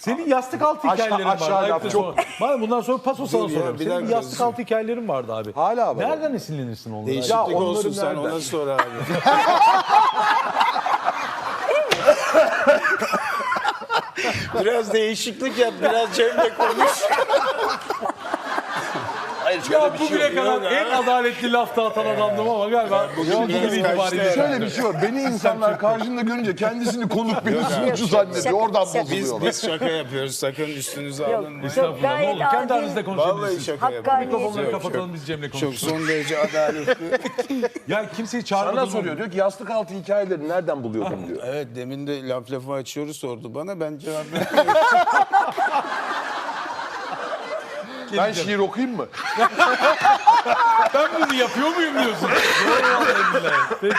Senin yastık altı Aşağı- hikayelerin vardı. aşağı Ayıptır laf sonra. Bana bundan sonra paso sana Dur ya, sorarım. bir Senin dakika, yastık dur. altı hikayelerin vardı abi. Hala var. Nereden esinlenirsin onlara? Değişiklik Ya onları olsun sen nereden? ona sor abi. biraz değişiklik yap, biraz Cem'le konuş. Hayır şöyle Ya bugüne kadar en adaletli laf dağıtan adamdım ama galiba bugün itibariyle. Şöyle bir şey var. Beni insanlar karşında görünce kendisini konuk beni sunucu zannediyor. Şaka, Oradan şaka. Biz, bozuluyorlar. biz şaka yapıyoruz. Sakın üstünüze Yok, alınmayın. Estağfurullah ne olur. Kendi aranızda Vallahi konuşabilirsiniz. şaka Hakkaniyet. yapıyoruz. Mikrofonları Yok, kapatalım çok- biz Cem'le Çok konuşuruz. son derece adaletli. Ya kimseyi Sana çağırmadım. soruyor diyor ki yastık altı hikayeleri nereden buluyordun diyor. evet demin de laf lafı açıyoruz sordu bana. Ben cevap vermiyorum. Ben şiir okuyayım mı? Ben bunu yapıyor muyum diyorsun? Peki.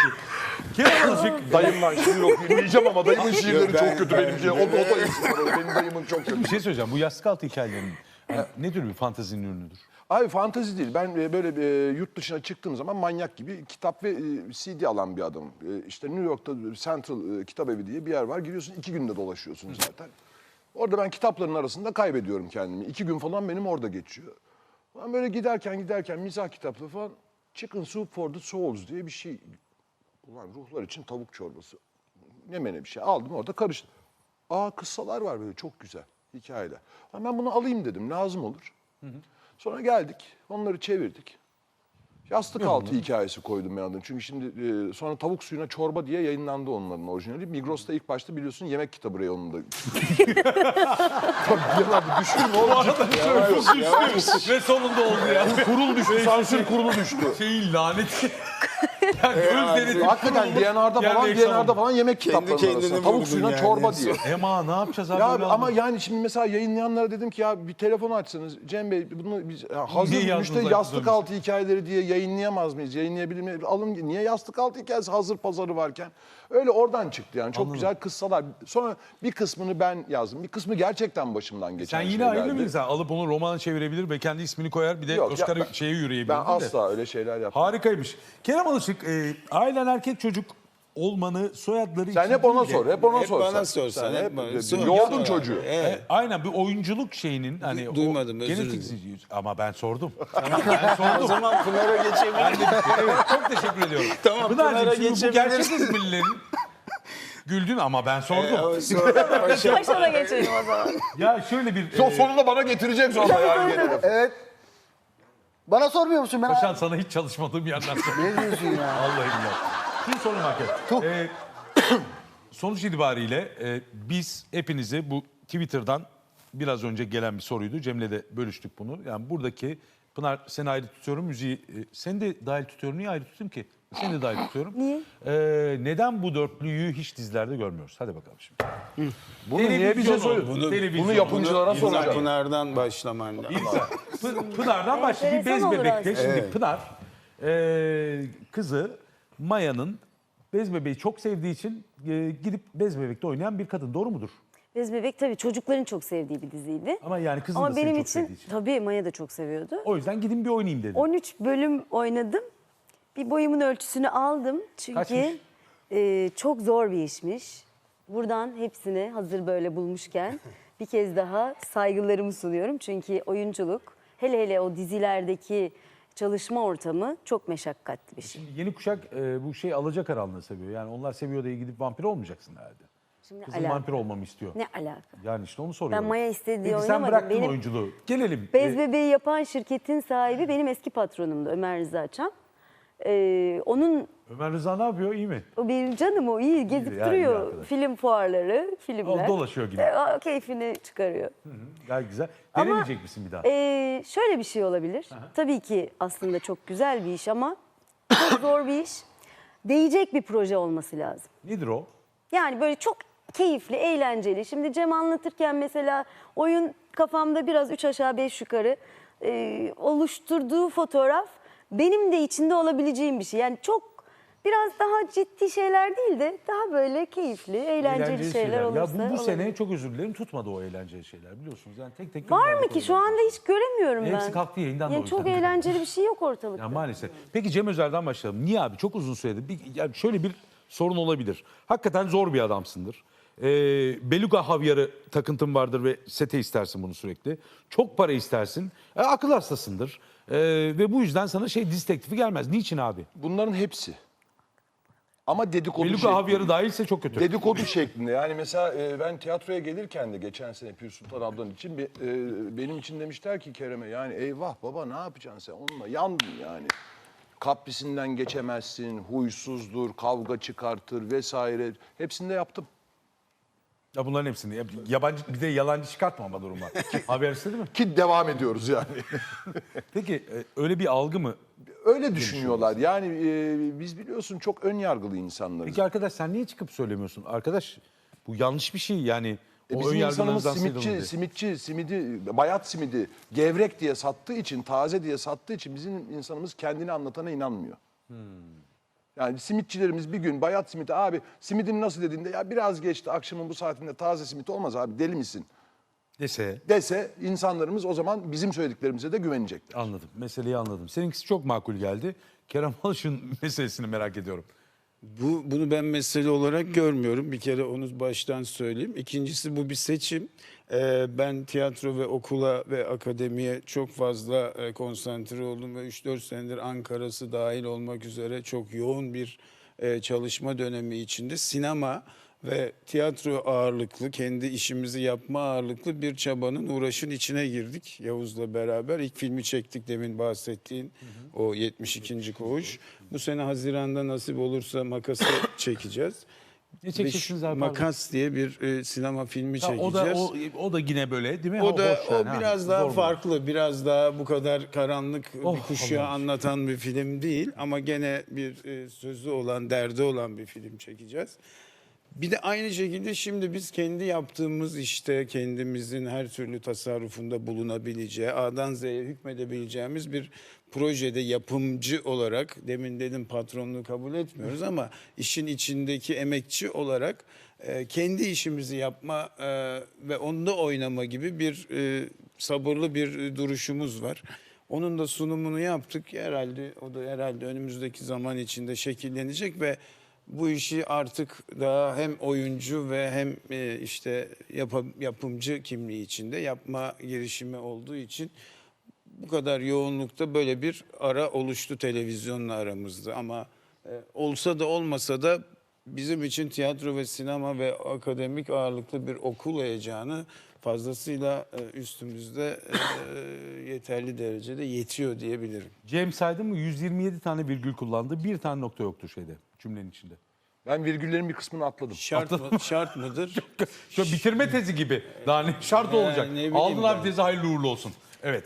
Kerem Alışık. Dayımdan şiir okuyayım diyeceğim ama dayımın şiirleri ben- çok kötü ben- benimki. O da, o da eksik. Benim dayımın çok kötü. Bir şey söyleyeceğim. Bu yastık altı hikayelerinin ya, ne tür bir fantezinin ürünüdür? Abi fantazi değil. Ben e, böyle e, yurt dışına çıktığım zaman manyak gibi kitap ve e, CD alan bir adamım. E, işte New York'ta Central e, Kitap Evi diye bir yer var. Giriyorsun iki günde dolaşıyorsun zaten. Orada ben kitapların arasında kaybediyorum kendimi. İki gün falan benim orada geçiyor. Ben böyle giderken giderken mizah kitapları falan Chicken Soup for the Souls diye bir şey. Ulan ruhlar için tavuk çorbası. Ne mene bir şey aldım orada karıştı. Aa kıssalar var böyle çok güzel hikayeler. Ben bunu alayım dedim lazım olur. Sonra geldik onları çevirdik. Yastık altı hikayesi koydum ben adını. Çünkü şimdi e, sonra tavuk suyuna çorba diye yayınlandı onların orijinali. Migros'ta ilk başta biliyorsun yemek kitabı reyonunda. Tabii bir yana düştü ne olacak? Ve sonunda oldu ya. Kurul düştü, sansür kurulu düştü. Şeyin laneti. Yani denetim. Hakikaten DNR'da falan, ekran DNR'da falan yemek kitaplarının kendini arasında. vurdun Tavuk suyuna yani. çorba diye. Ema ne yapacağız abi? Ya böyle ama oldu? yani şimdi mesela yayınlayanlara dedim ki ya bir telefon açsanız Cem Bey bunu biz ya hazır Niye müşteri yazdınız yastık aklınıza? altı hikayeleri diye yayınlayamaz mıyız? Yayınlayabilir miyiz? Alın niye yastık altı hikayesi hazır pazarı varken? Öyle oradan çıktı yani çok güzel kıssalar. Sonra bir kısmını ben yazdım. Bir kısmı gerçekten başımdan geçen Sen yine şeylerdi. aynı bir insan. Alıp onu romana çevirebilir ve kendi ismini koyar. Bir de Yok, ya Oscar'a ben- şeye yürüyebilir. Ben de. asla öyle şeyler yapmam. Harikaymış. Kerem Alışık, e, ailen erkek çocuk olmanı soyadları Sen için hep ona değil de- sor, hep ona Hep sor. bana sen. sor, Sen hep bana sor. yoğurdun Ya, çocuğu. Evet. E, aynen bir oyunculuk şeyinin hani o Duymadım, özür genetik dilerim. ama ben sordum. Ben sordum. O zaman Pınar'a de, evet, çok teşekkür ediyorum. Tamam, Pınar'cığım Pınar'a şimdi bu geçebiliriz. gerçek İzmirlilerin güldün ama ben sordum. O sonra paşa- Başına geçelim o zaman. ya şöyle bir... E, Sonunda bana getirecek sonra yani gene. Evet. Bana sormuyor musun? Ben Paşan sana hiç çalışmadığım yerden. Ne diyorsun ya? Vallahi billahi. Şimdi sorun hakikaten. Ee, sonuç itibariyle e, biz hepinize bu Twitter'dan biraz önce gelen bir soruydu. Cem'le de bölüştük bunu. Yani buradaki Pınar seni ayrı tutuyorum müziği. e, seni de dahil tutuyorum. Niye ayrı tutayım ki? Seni de dahil tutuyorum. Niye? Ee, neden bu dörtlüyü hiç dizilerde görmüyoruz? Hadi bakalım şimdi. Bunu niye bize soruyorsun? Bunu- Bunu yapımcılara soracağım. Pınar'dan başlaman lazım. Pı- Pınar'dan başla. Bir bez Enteresan olur. Şimdi Pınar e, kızı Maya'nın bez bebeği çok sevdiği için e, gidip bez bebekte oynayan bir kadın. Doğru mudur? Bez Bebek tabii çocukların çok sevdiği bir diziydi. Ama yani kızın Ama da seni benim çok için sevdiği için. tabii Maya da çok seviyordu. O yüzden gidin bir oynayayım dedi. 13 bölüm oynadım. Bir boyumun ölçüsünü aldım. Çünkü Kaçmış? e, çok zor bir işmiş. Buradan hepsini hazır böyle bulmuşken bir kez daha saygılarımı sunuyorum. Çünkü oyunculuk hele hele o dizilerdeki çalışma ortamı çok meşakkatli bir şey. Yeni kuşak e, bu şey alacakaranlığı seviyor. Yani onlar seviyor diye gidip vampir olmayacaksın herhalde. Şimdi Kızın alaka. vampir olmamı istiyor. Ne alaka? Yani işte onu soruyorum. Ben Maya istediği Peki sen oynamadım. bıraktın Benim- oyunculuğu. Gelelim. Bez E, bebeği yapan şirketin sahibi benim eski patronumdu Ömer Rıza Çam. Ee, onun Ömer Rıza ne yapıyor? İyi mi? o benim canım o iyi gezip yani iyi duruyor. arkadaş. Film fuarları, filmler. O dolaşıyor gibi. Ee, o keyfini çıkarıyor. Gayet güzel. Ama- Denemeyecek misin bir daha? Ee, şöyle bir şey olabilir. Tabii ki aslında çok güzel bir iş ama çok zor bir iş. Değecek bir proje olması lazım. Nedir o? Yani böyle çok keyifli, eğlenceli. Şimdi Cem anlatırken mesela oyun kafamda biraz üç aşağı beş yukarı e, oluşturduğu fotoğraf benim de içinde olabileceğim bir şey. Yani çok biraz daha ciddi şeyler değil de daha böyle keyifli, eğlenceli, şeyler, olursa. Ya bu, bu olabilir. sene çok özür dilerim tutmadı o eğlenceli şeyler biliyorsunuz. Yani tek tek Var mı gönderdik ki şu anda hiç göremiyorum ben. Hepsi kalktı yayından da o Yani çok yüzden. eğlenceli bir şey yok ortalıkta. Ya maalesef. Peki Cem Özer'den başlayalım. Niye abi? Çok uzun süredir. Bir, yani şöyle bir sorun olabilir. Hakikaten zor bir adamsındır. E, beluga havyarı takıntın vardır ve sete istersin bunu sürekli. Çok para istersin. E, akıl hastasındır. E, ve bu yüzden sana şey dizi teklifi gelmez. Niçin abi? Bunların hepsi. Ama dedikodu Beluga şeklinde. havyarı dahilse çok kötü. Dedikodu şeklinde. Yani mesela e, ben tiyatroya gelirken de geçen sene Pür Sultan ablan için be- e, benim için demişler ki Kerem'e yani eyvah baba ne yapacaksın sen onunla yandın yani. Kaprisinden geçemezsin, huysuzdur, kavga çıkartır vesaire. Hepsini de yaptım. Ya bunların hepsini. Ya- Yabancı bir de yalancı çıkartmama durum var. Habersiz değil mi? Ki devam ediyoruz yani. Peki e, öyle bir algı mı? Öyle düşünüyorlar. Yani e, biz biliyorsun çok ön yargılı insanlarız. Peki arkadaş sen niye çıkıp söylemiyorsun? Arkadaş bu yanlış bir şey yani. E bizim insanımız yargılarınızdan sıyrılın simitçi, diye. simitçi, simidi, bayat simidi gevrek diye sattığı için, taze diye sattığı için bizim insanımız kendini anlatana inanmıyor. Yani simitçilerimiz bir gün bayat simidi abi simidin nasıl dediğinde ya biraz geçti akşamın bu saatinde taze simit olmaz abi deli misin Dese dese insanlarımız o zaman bizim söylediklerimize de güvenecekler. anladım. Meseleyi anladım. Seninkisi çok makul geldi. Kerem Alış'ın meselesini merak ediyorum. Bu bunu ben mesele olarak görmüyorum. Bir kere onu baştan söyleyeyim. İkincisi bu bir seçim. Ee, ben tiyatro ve okula ve akademiye çok fazla e, konsantre oldum ve 3-4 senedir Ankara'sı dahil olmak üzere çok yoğun bir e, çalışma dönemi içinde sinema ve tiyatro ağırlıklı, kendi işimizi yapma ağırlıklı bir çabanın, uğraşın içine girdik Yavuz'la beraber. İlk filmi çektik demin bahsettiğin o 72. koğuş. Bu sene Haziran'da nasip olursa makası çekeceğiz. Ne çekeceksiniz abi? Makas diye bir e, sinema filmi Ha, çekeceğiz. o da o, o da yine böyle değil mi? O da hoş yani, o ha, biraz daha zor mu? farklı, biraz daha bu kadar karanlık Oh, bir kuşağı Allah'ım. anlatan bir film değil ama gene bir e, sözü olan, derdi olan bir film çekeceğiz. Bir de aynı şekilde şimdi biz kendi yaptığımız işte kendimizin her türlü tasarrufunda bulunabileceği, A'dan Z'ye hükmedebileceğimiz bir projede yapımcı olarak, demin dedim patronluğu kabul etmiyoruz ama işin içindeki emekçi olarak e, kendi işimizi yapma e, ve onda oynama gibi bir e, sabırlı bir duruşumuz var. Onun da sunumunu yaptık. Herhalde o da herhalde önümüzdeki zaman içinde şekillenecek ve bu işi artık daha hem oyuncu ve hem e, işte yapa- yapımcı kimliği içinde yapma girişimi olduğu için bu kadar yoğunlukta böyle bir ara oluştu televizyonla aramızda. Ama e, olsa da olmasa da bizim için tiyatro ve sinema ve akademik ağırlıklı bir okul heyecanı fazlasıyla e, üstümüzde e, yeterli derecede yetiyor diyebilirim. Cem saydı mı 127 tane virgül kullandı. Bir tane nokta yoktu şeyde cümlenin içinde. Ben virgüllerin bir kısmını atladım. Şart mı, şart mıdır? Şu bitirme tezi gibi. Daha ne şart olacak. ne Aldın abi tezi hayırlı uğurlu olsun. Evet.